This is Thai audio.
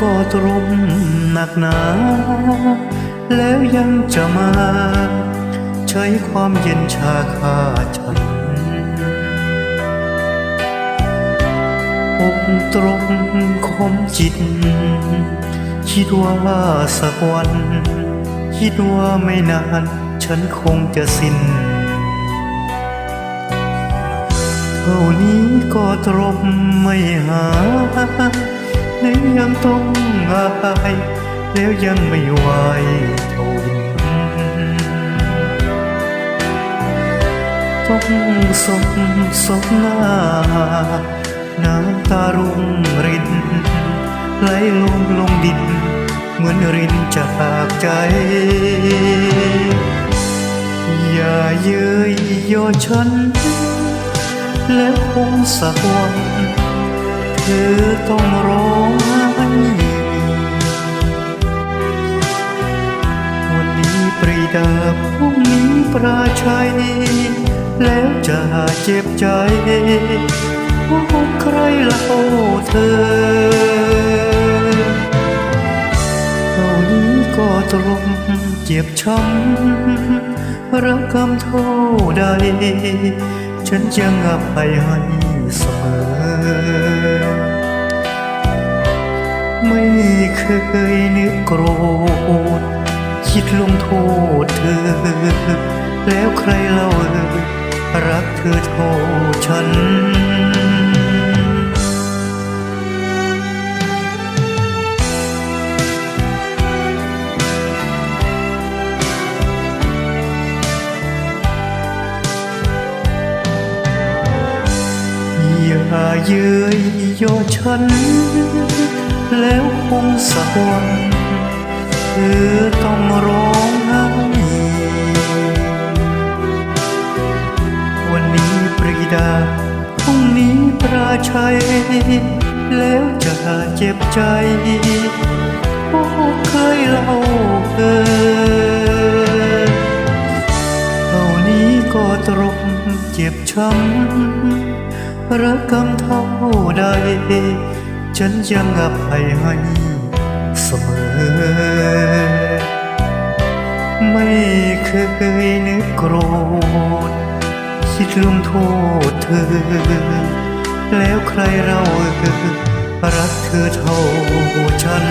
ก็ตรมหนักหนา แล้วยังจะมา ใช้ความเย็นชาฆ่าฉันอกตรงคมจิต คิดว่าสักวัน คิดว่าไม่นาน ฉันคงจะสิ้นเท่านี้ก็ตรมไม่หา ในยังต้องอายแล้วยังไม่ไหวทนต้องสมสมหน้า น้ำตารุ่งรินไหลลงลงดิน เหมือนรินจากใจ อย่าเย้ยโยฉัน แล้วคงสักวันเธอต้องร้อง ปรีดาพรุ่งนี้ปราชัย แล้วจะเจ็บใจว่าใครเล่าเธอเท่านี้ก็ตรมเจ็บช้ำรักคำเท่าใด ฉันยังอภัยให้เสมอ ไม่เคยนึกโกรธ คิดลงโทษเธอ แล้วใครเล่ารักเธอโทษฉันอย่าเย้ยโยนฉัน แล้วคงสักวัน เธอต้องร้องไห้วันนี้ปรีดาพรุ่งนี้ปราชัย แล้วจะเจ็บใจโอ้เคยเล่าเกินเท่านี้ก็ตรมเจ็บช้ำรักกำเท่าใด ฉันยังอภัยให้ เสมอ ไม่เคยนึกโกรธ คิดลงโทษเธอ แล้วใครเรารักเธอเท่าฉัน